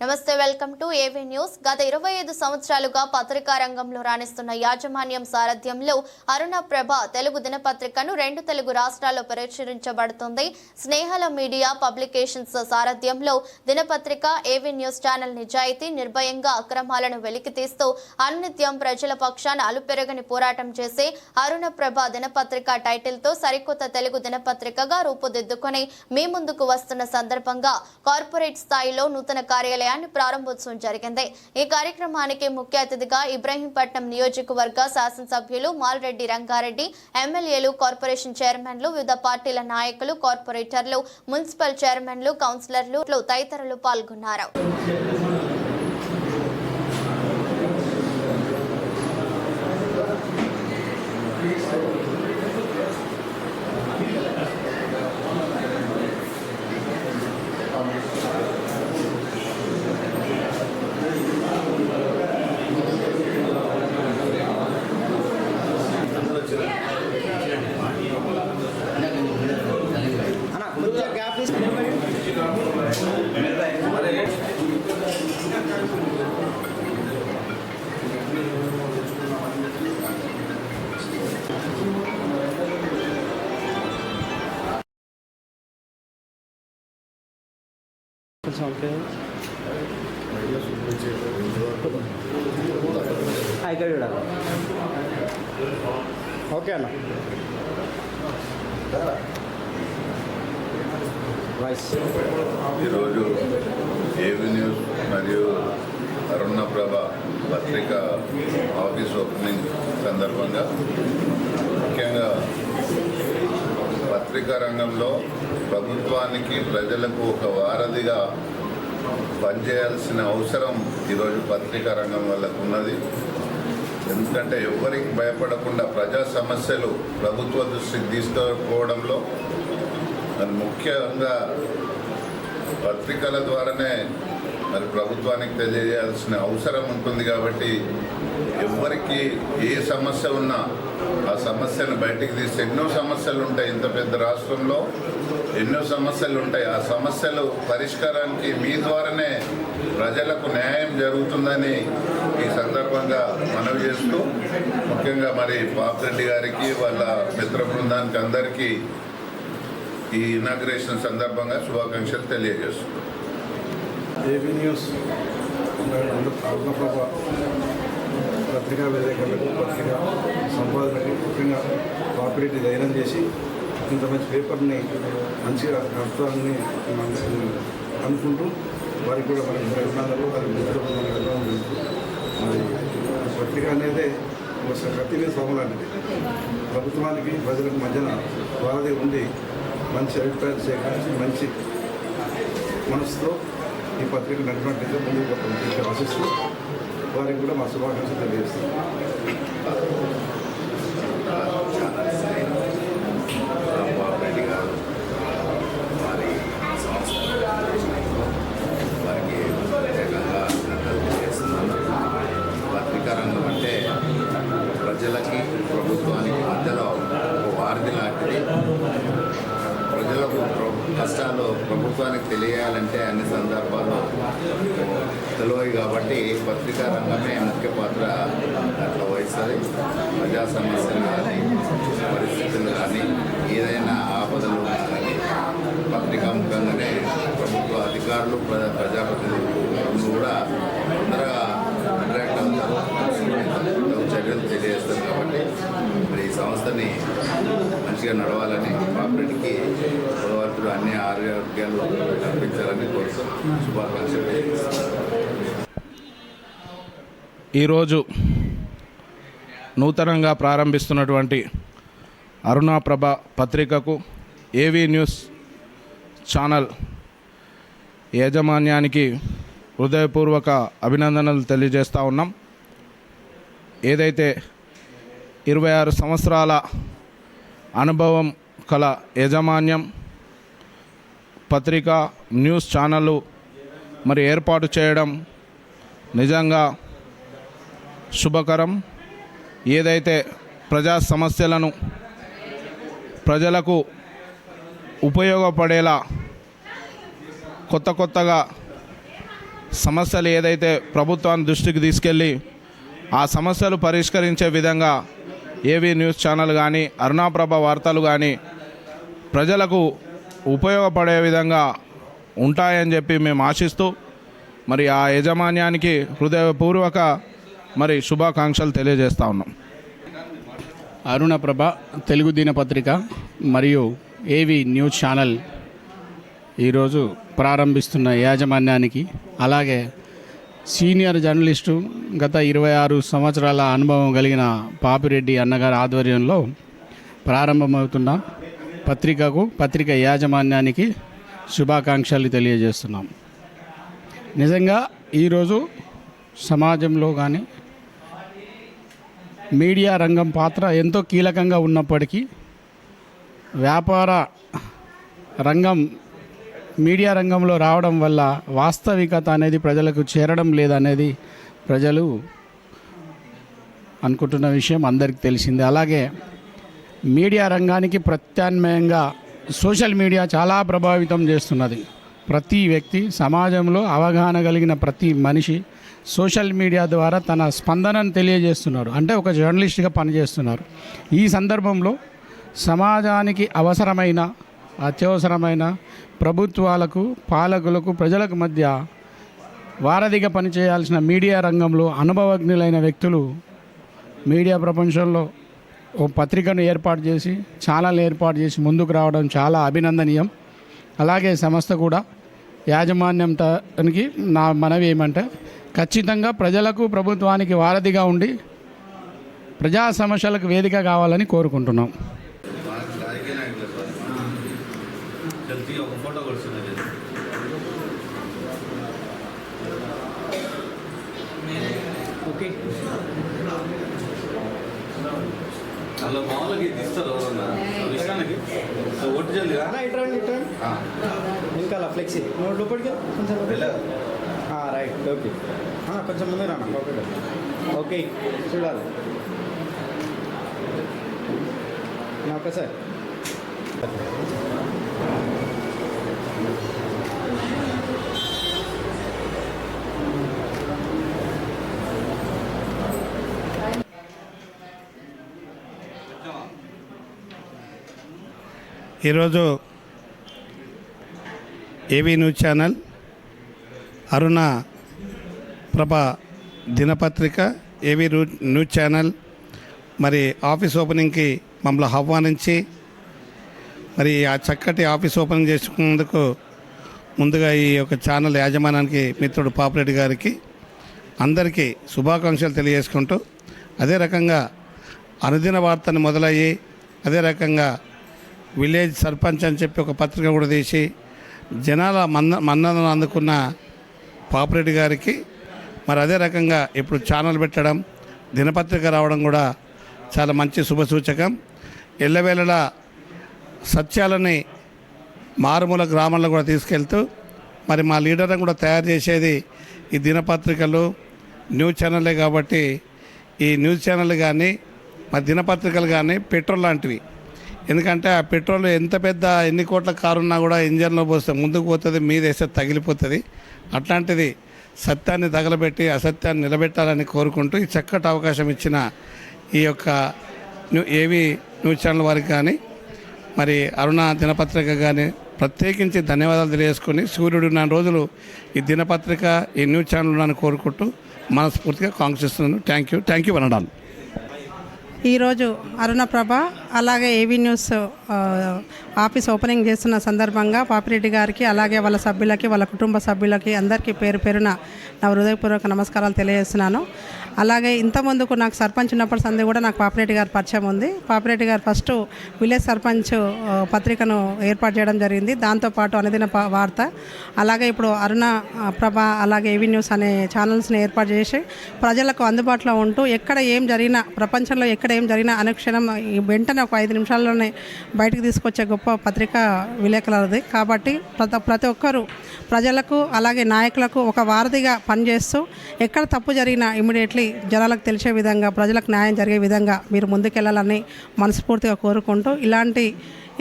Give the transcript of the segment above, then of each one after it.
నమస్తే welcome to AV news. గత ఇరవై ఐదు సంవత్సరాలుగా పత్రికా రంగంలో రాణిస్తున్న యాజమాన్యం సారథ్యంలో అరుణ ప్రభ తెలుగు దినపత్రికను రెండు తెలుగు రాష్ట్రాల్లో ప్రచురించబడుతుంది స్నేహల మీడియా పబ్లికేషన్స్ సారథ్యంలో దినపత్రిక ఏవీ న్యూస్ ఛానల్ నిజాయితీ నిర్భయంగా అక్రమాలను వెలికితీస్తూ అనునిత్యం ప్రజల పక్షాన అలుపెరగని పోరాటం చేసే అరుణ ప్రభ దినపత్రిక టైటిల్తో సరికొత్త తెలుగు దినపత్రికగా రూపుదిద్దుకొని మీ ముందుకు వస్తున్న సందర్భంగా కార్పొరేట్ స్థాయిలో నూతన కార్యాలయాన్ని ప్రారంభోత్సవం జరిగింది. ఈ కార్యక్రమానికి ముఖ్య అతిథిగా ఇబ్రహీంపట్నం నియోజకవర్గ శాసనసభ్యులు మాల్రెడ్డి రంగారెడ్డి ఎమ్మెల్యేలు కార్పొరేషన్ చైర్మన్లు వివిధ పార్టీల నాయకులు కార్పొరేటర్లు మున్సిపల్ చైర్మన్లు కౌన్సిలర్లు తదితరులు పాల్గొన్నారు. ఆ, ఓకే అన్న. ఈరోజు ఏవి న్యూస్ మరియు అరుణ ప్రభ పత్రిక ఆఫీస్ ఓపెనింగ్ సందర్భంగా ముఖ్యంగా పత్రికా రంగంలో ప్రభుత్వానికి ప్రజలకు ఒక వారధిగా పనిచేయాల్సిన అవసరం ఈరోజు పత్రికా రంగం వాళ్ళకు ఉన్నది. ఎందుకంటే ఎవరికి భయపడకుండా ప్రజా సమస్యలు ప్రభుత్వ దృష్టికి తీసుకోవడంలో మరి ముఖ్యంగా పత్రికల ద్వారానే మరి ప్రభుత్వానికి తెలియజేయాల్సిన అవసరం ఉంటుంది కాబట్టి ఎవరికి ఏ సమస్య ఉన్నా ఆ సమస్యను బయటికి తీస్తే ఎన్నో సమస్యలు ఉంటాయి. ఇంత పెద్ద రాష్ట్రంలో ఎన్నో సమస్యలు ఉంటాయి. ఆ సమస్యలు పరిష్కారానికి మీ ద్వారానే ప్రజలకు న్యాయం జరుగుతుందని ఈ సందర్భంగా మనవి చేస్తూ ముఖ్యంగా మరి పాపిరెడ్డి గారికి వాళ్ళ మిత్ర బృందానికి అందరికీ ఈ ఇనాగ్రేషన్ సందర్భంగా శుభాకాంక్షలు తెలియజేస్తున్నాను ఏబీ న్యూస్ ఆంధ్రప్రభ పత్రికా విలేకరులకు పత్రికా సంపాదనకు ముఖ్యంగా పాపిరెడ్డి దయనం చేసి ఇంత మంచి పేపర్ని మంచిగా నడుపుతారని మనం అనుకుంటూ వారికి కూడా మన అభినందనలు వారి మిత్రులు మరి పత్రిక అనేది ఒక కత్తి సోమలాంటిది ప్రభుత్వానికి ప్రజలకు మధ్యన వారధి ఉండి మంచి అభిప్రాయాలు సేకరించి మంచి మనసుతో ఈ పత్రిక నడిపినట్లయితే ముందుకు పత్రిక ఆశిస్తూ వారికి కూడా మా శుభాకాంక్షలు తెలియజేస్తున్నాం. గారు వారి సంస్థ వారికి ప్రత్యేకంగా అభినందనలు తెలియజేస్తున్నాను పత్రికా రంగం అంటే ప్రజలకి ప్రభుత్వానికి మధ్యలో ఒక వారధి లాంటిది ప్రజలకు ప్ర- కష్టాలు ప్రభుత్వానికి తెలియాలంటే అన్ని సందర్భాల్లో తెలియదు కాబట్టి పత్రికా రంగమే ముఖ్య పాత్ర దాంట్లో వహిస్తుంది. ప్రజా సమస్యలు కానీ పరిస్థితులు కానీ ఏదైనా ఆపదలు కానీ పత్రికా ముఖంగానే ప్రభుత్వ అధికారులు ప్రజాప్రతినిధులు కూడా తొందరగా అట్రాక్ట్ అవుతారు. చర్యలు తెలియజేస్తారు కాబట్టి మరి ఈ సంస్థని మంచిగా నడవాలని పాపరెడ్డికి భగవంతుడు అన్ని ఆరోగ్యాలు కల్పించాలని కోరుతూ శుభాకాంక్షలు ఈరోజు నూతనంగా ప్రారంభిస్తున్నటువంటి అరుణాప్రభ పత్రికకు ఏవీ న్యూస్ ఛానల్ యాజమాన్యానికి హృదయపూర్వక అభినందనలు తెలియజేస్తూ ఉన్నాం. ఏదైతే ఇరవై ఆరు సంవత్సరాల అనుభవం కల యాజమాన్యం పత్రిక న్యూస్ ఛానళ్ళు మరి ఏర్పాటు చేయడం నిజంగా శుభకరం. ఏదైతే ప్రజా సమస్యలను ప్రజలకు ఉపయోగపడేలా కొత్త కొత్తగా సమస్యలు ఏదైతే ప్రభుత్వాన్ని దృష్టికి తీసుకెళ్ళి ఆ సమస్యలు పరిష్కరించే విధంగా ఏవీ న్యూస్ ఛానల్ కానీ అరుణాప్రభ వార్తలు కానీ ప్రజలకు ఉపయోగపడే విధంగా ఉంటాయని చెప్పి మేము ఆశిస్తూ మరి ఆ యాజమాన్యానికి హృదయపూర్వక మరి శుభాకాంక్షలు తెలియజేస్తా ఉన్నాం. అరుణప్రభ తెలుగు దినపత్రిక మరియు ఏవి న్యూస్ ఛానల్ ఈరోజు ప్రారంభిస్తున్న యాజమాన్యానికి అలాగే సీనియర్ జర్నలిస్టు గత ఇరవై ఆరు సంవత్సరాల అనుభవం కలిగిన పాపిరెడ్డి అన్నగారి ఆధ్వర్యంలో ప్రారంభమవుతున్న పత్రికకు పత్రిక యాజమాన్యానికి శుభాకాంక్షలు తెలియజేస్తున్నాం. నిజంగా ఈరోజు సమాజంలో కానీ మీడియా రంగం పాత్ర ఎంతో కీలకంగా ఉన్నప్పటికీ వ్యాపార రంగం మీడియా రంగంలో రావడం వల్ల వాస్తవికత అనేది ప్రజలకు చేరడం లేదనేది ప్రజలు అనుకుంటున్న విషయం అందరికీ తెలిసింది. అలాగే మీడియా రంగానికి ప్రత్యామ్నాయంగా సోషల్ మీడియా చాలా ప్రభావితం చేస్తున్నది. ప్రతి వ్యక్తి సమాజంలో అవగాహన కలిగిన ప్రతి మనిషి సోషల్ మీడియా ద్వారా తన స్పందనను తెలియజేస్తున్నారు. అంటే ఒక జర్నలిస్ట్గా పనిచేస్తున్నారు. ఈ సందర్భంలో సమాజానికి అవసరమైన అత్యవసరమైన ప్రభుత్వాలకు పాలకులకు ప్రజలకు మధ్య వారధిగా పనిచేయాల్సిన మీడియా రంగంలో అనుభవజ్ఞులైన వ్యక్తులు మీడియా ప్రపంచంలో ఓ పత్రికను ఏర్పాటు చేసి ఛానల్ ఏర్పాటు చేసి ముందుకు రావడం చాలా అభినందనీయం. అలాగే సంస్థ కూడా యాజమాన్యం నా మనవి ఏమంటే ఖచ్చితంగా ప్రజలకు ప్రభుత్వానికి వారధిగా ఉండి ప్రజా సమస్యలకు వేదిక కావాలని కోరుకుంటున్నాం అలా మామూలుగా తీస్తారు ఇస్తారు ఎవరన్నా విషయానికి ఒట్టి జల్ది ఇట్రండి ఇట్రండి ఫ్లెక్సీ నువ్వు లోపలికి వెళ్ళు. కొంచెం లోపలికి. ఆ, రైట్ ఓకే ఆ, కొంచెం ముందు రానా ఓకే ఓకే చూడాలి ఓకే సార్ ఈరోజు AV news channel Aruna Prabha దినపత్రిక ఏవీ న్యూస్ ఛానల్ మరి ఆఫీస్ ఓపెనింగ్కి మమ్మల్ని ఆహ్వానించి మరి ఆ చక్కటి ఆఫీస్ ఓపెనింగ్ చేసుకున్నందుకు ముందుగా ఈ యొక్క ఛానల్ యాజమాన్యానికి మిత్రుడు పాపిరెడ్డి గారికి అందరికీ శుభాకాంక్షలు తెలియజేసుకుంటూ అదే రకంగా అనుదిన వార్తను మొదలయ్యి అదే రకంగా విలేజ్ సర్పంచ్ అని చెప్పి ఒక పత్రిక కూడా తీసి జనాల మన్న మన్ననను అందుకున్న పాపిరెడ్డి గారికి మరి అదే రకంగా ఇప్పుడు ఛానల్ పెట్టడం దినపత్రిక రావడం కూడా చాలా మంచి శుభసూచకం ఎల్లవేళలా సత్యాలని మారుమూల గ్రామాల్లో కూడా తీసుకెళ్తూ మరి మా లీడర్ని కూడా తయారు చేసేది ఈ దినపత్రికలు న్యూస్ ఛానళ్ళే కాబట్టి ఈ న్యూస్ ఛానల్ కానీ మరి దినపత్రికలు కానీ పెట్రోల్ లాంటివి. ఎందుకంటే ఆ పెట్రోల్ ఎంత పెద్ద ఎన్ని కోట్ల కారు ఉన్నా కూడా ఇంజన్లో పోస్తే ముందుకు పోతుంది మీద వేస్తే తగిలిపోతుంది. అట్లాంటిది సత్యాన్ని తగలబెట్టి అసత్యాన్ని నిలబెట్టాలని కోరుకుంటూ ఈ చక్కటి అవకాశం ఇచ్చిన ఈ యొక్క న్యూ- ఏవి న్యూస్ ఛానల్ వారికి కానీ మరి అరుణ దినపత్రిక కానీ ప్రత్యేకించి ధన్యవాదాలు తెలియజేసుకుని సూర్యుడు నా రోజులు ఈ దినపత్రిక ఈ న్యూస్ ఛానల్ ఉన్నాను కోరుకుంటూ మనస్ఫూర్తిగా కాంక్షిస్తున్నాను. థ్యాంక్ యూ థ్యాంక్ యూ వనడాలు ఈరోజు అరుణప్రభ అలాగే ఏవీ న్యూస్ ఆఫీస్ ఓపెనింగ్ చేస్తున్న సందర్భంగా పాపిరెడ్డి గారికి అలాగే వాళ్ళ సభ్యులకి వాళ్ళ కుటుంబ సభ్యులకి అందరికీ పేరు పేరున నా హృదయపూర్వక నమస్కారాలు తెలియజేస్తున్నాను. అలాగే ఇంత ముందుకు నాకు సర్పంచ్ ఉన్నప్పటి సంది కూడా నాకు పాపిరెడ్డి గారి పరిచయం ఉంది. పాపిరెడ్డి గారు ఫస్ట్ విలేజ్ సర్పంచ్ పత్రికను ఏర్పాటు చేయడం జరిగింది. దాంతోపాటు అనుదిన ప- వార్త. అలాగే ఇప్పుడు అరుణ ప్రభ అలాగే ఏవీ న్యూస్ అనే ఛానల్స్ని ఏర్పాటు చేసి ప్రజలకు అందుబాటులో ఉంటూ ఎక్కడ ఏం జరిగినా ప్రపంచంలో ఎక్కడ ఏం జరిగినా అనుక్షణం వెంటనే ఒక ఐదు నిమిషాల్లోనే బయటకు తీసుకొచ్చే గొప్ప పత్రిక విలేకరులది. కాబట్టి ప్రతి ప్రతి ఒక్కరూ ప్రజలకు అలాగే నాయకులకు ఒక వారధిగా పనిచేస్తూ ఎక్కడ తప్పు జరిగినా ఇమీడియట్లీ జనాలకు తెలిసే విధంగా ప్రజలకు న్యాయం జరిగే విధంగా మీరు ముందుకెళ్ళాలని మనస్ఫూర్తిగా కోరుకుంటూ ఇలాంటి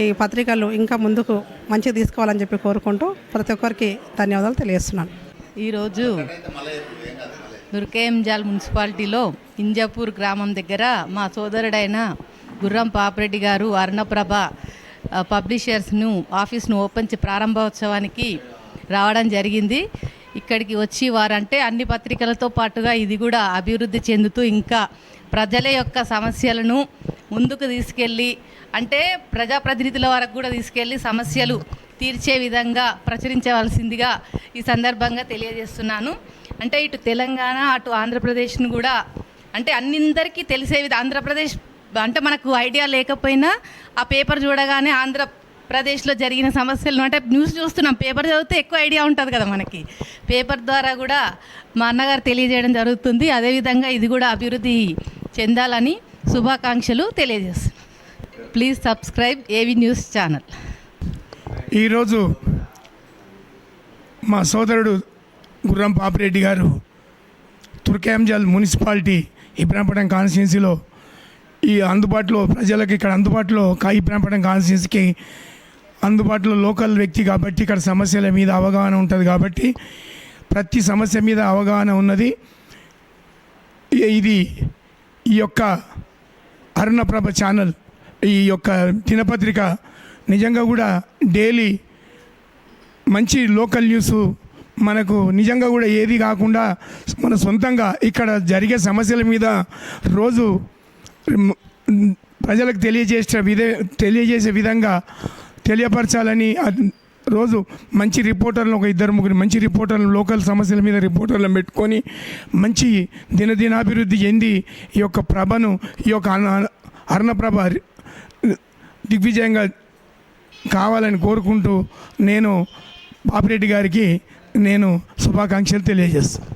ఈ పత్రికలు ఇంకా ముందుకు మంచిగా తీసుకోవాలని చెప్పి కోరుకుంటూ ప్రతి ఒక్కరికి ధన్యవాదాలు తెలియజేస్తున్నాను. ఈరోజు దుర్కేంజాల్ మున్సిపాలిటీలో ఇంజాపూర్ గ్రామం దగ్గర మా సోదరుడైన గుర్రం పాపిరెడ్డి గారు అరుణప్రభ పబ్లిషర్స్ను ఆఫీస్ను ఓపెన్ చే- ప్రారంభోత్సవానికి రావడం జరిగింది. ఇక్కడికి వచ్చి వారంటే అన్ని పత్రికలతో పాటుగా ఇది కూడా అభివృద్ధి చెందుతూ ఇంకా ప్రజల యొక్క సమస్యలను ముందుకు తీసుకెళ్ళి అంటే ప్రజాప్రతినిధుల వరకు కూడా తీసుకెళ్ళి సమస్యలు తీర్చే విధంగా ప్రచురించవలసిందిగా ఈ సందర్భంగా తెలియజేస్తున్నాను. అంటే ఇటు తెలంగాణ అటు ఆంధ్రప్రదేశ్ను కూడా అంటే అన్నిందరికీ తెలిసే విధంగా ఆంధ్రప్రదేశ్ అంటే మనకు ఐడియా లేకపోయినా ఆ పేపర్ చూడగానే ఆంధ్రప్రదేశ్లో జరిగిన సమస్యలను అంటే న్యూస్ చూస్తున్నాం. పేపర్ చదివితే ఎక్కువ ఐడియా ఉంటుంది కదా మనకి. పేపర్ ద్వారా కూడా మా అన్నగారు తెలియజేయడం జరుగుతుంది. అదేవిధంగా ఇది కూడా అభివృద్ధి చెందాలని శుభాకాంక్షలు తెలియజేస్తున్నాను please subscribe AV news channel. ఈరోజు మా సోదరుడు గుర్రం పాపిరెడ్డి గారు తుర్కేంజల్ మున్సిపాలిటీ ఇబ్రాంపట్నం కాన్స్టిట్యున్సీలో ఈ అందుబాటులో ప్రజలకు ఇక్కడ అందుబాటులో కా ఇబ్రాంపట్నం కాన్స్టిట్యున్సీకి అందుబాటులో లోకల్ వ్యక్తి కాబట్టి ఇక్కడ సమస్యల మీద అవగాహన ఉంటుంది కాబట్టి ప్రతి సమస్య మీద అవగాహన ఉన్నది. ఇది ఈ యొక్క అరుణప్రభ ఛానల్ ఈ యొక్క దినపత్రిక నిజంగా కూడా డైలీ మంచి లోకల్ న్యూస్ మనకు నిజంగా కూడా ఏది కాకుండా మన సొంతంగా ఇక్కడ జరిగే సమస్యల మీద రోజు ప్రజలకు తెలియజేసే విధే తెలియజేసే విధంగా తెలియపరచాలని రోజు మంచి రిపోర్టర్లు ఒక ఇద్దరు ముగ్గురు మంచి రిపోర్టర్లు లోకల్ సమస్యల మీద రిపోర్టర్లను పెట్టుకొని మంచి దినదినాభివృద్ధి చెంది ఈ యొక్క ప్రభను ఈ యొక్క అన్న- అర్ణప్రభ దిగ్విజయంగా కావాలని కోరుకుంటూ నేను పాపిరెడ్డి గారికి నేను శుభాకాంక్షలు తెలియజేస్తాను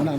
అన్న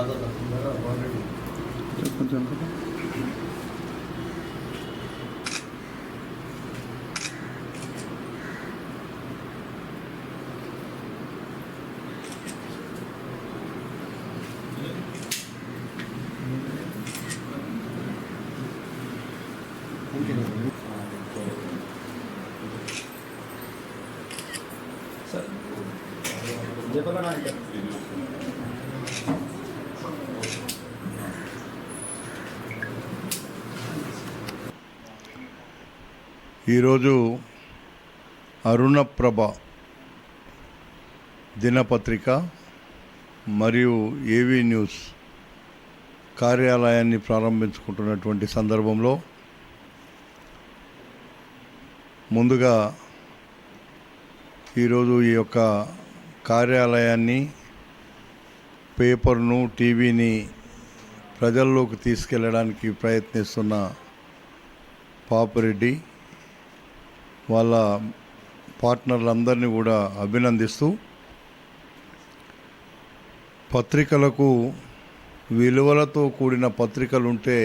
감사합니다. 이제 끝나니까. ఈరోజు అరుణప్రభ దినపత్రిక మరియు ఏవీ న్యూస్ కార్యాలయాన్ని ప్రారంభించుకుంటున్నటువంటి సందర్భంలో ముందుగా ఈరోజు ఈ యొక్క కార్యాలయాన్ని పేపర్ను టీవీని ప్రజల్లోకి తీసుకెళ్ళడానికి ప్రయత్నిస్తున్న పాపిరెడ్డి వాళ్ళ పార్ట్నర్లందరినీ కూడా అభినందిస్తూ పత్రికలకు విలువలతో కూడిన పత్రికలు ఉంటే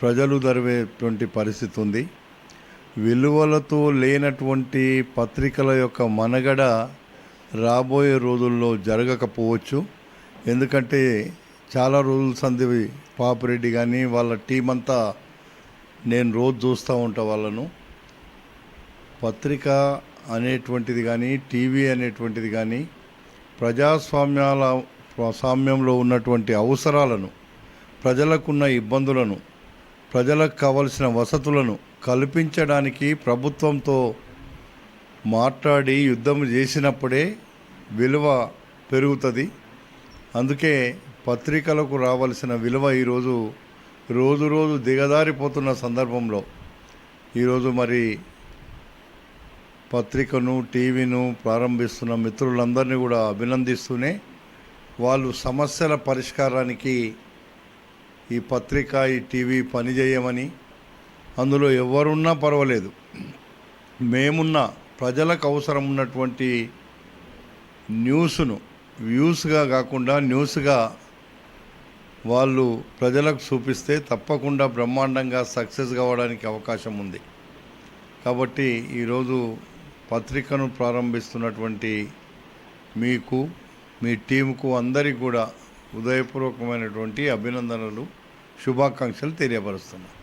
ప్రజలు దరివేటువంటి పరిస్థితి ఉంది విలువలతో లేనటువంటి పత్రికల యొక్క మనగడ రాబోయే రోజుల్లో జరగకపోవచ్చు. ఎందుకంటే చాలా రోజుల సంధి పాపిరెడ్డి కానీ వాళ్ళ టీం అంతా నేను రోజు చూస్తూ ఉంటా వాళ్ళను. పత్రిక అనేటువంటిది కానీ టీవీ అనేటువంటిది కానీ ప్రజాస్వామ్యాల స్వామ్యంలో ఉన్నటువంటి అవసరాలను ప్రజలకున్న ఇబ్బందులను ప్రజలకు కావలసిన వసతులను కల్పించడానికి ప్రభుత్వంతో మాట్లాడి యుద్ధం చేసినప్పుడే విలువ పెరుగుతుంది. అందుకే పత్రికలకు రావాల్సిన విలువ ఈరోజు రోజు రోజు దిగదారిపోతున్న సందర్భంలో ఈరోజు మరి పత్రికను టీవీను ప్రారంభిస్తున్న మిత్రులందరినీ కూడా అభినందిస్తూనే వాళ్ళు సమస్యల పరిష్కారానికి ఈ పత్రిక ఈ టీవీ పనిచేయమని అందులో ఎవరున్నా పర్వాలేదు. మేమున్న ప్రజలకు అవసరం ఉన్నటువంటి న్యూస్ను వ్యూస్గా కాకుండా న్యూస్గా వాళ్ళు ప్రజలకు చూపిస్తే తప్పకుండా బ్రహ్మాండంగా సక్సెస్ కావడానికి అవకాశం ఉంది. కాబట్టి ఈరోజు పత్రికను ప్రారంభిస్తున్నటువంటి మీకు మీ టీంకు అందరికీ కూడా ఉదయపూర్వకమైనటువంటి అభినందనలు శుభాకాంక్షలు తెలియపరుస్తున్నాను.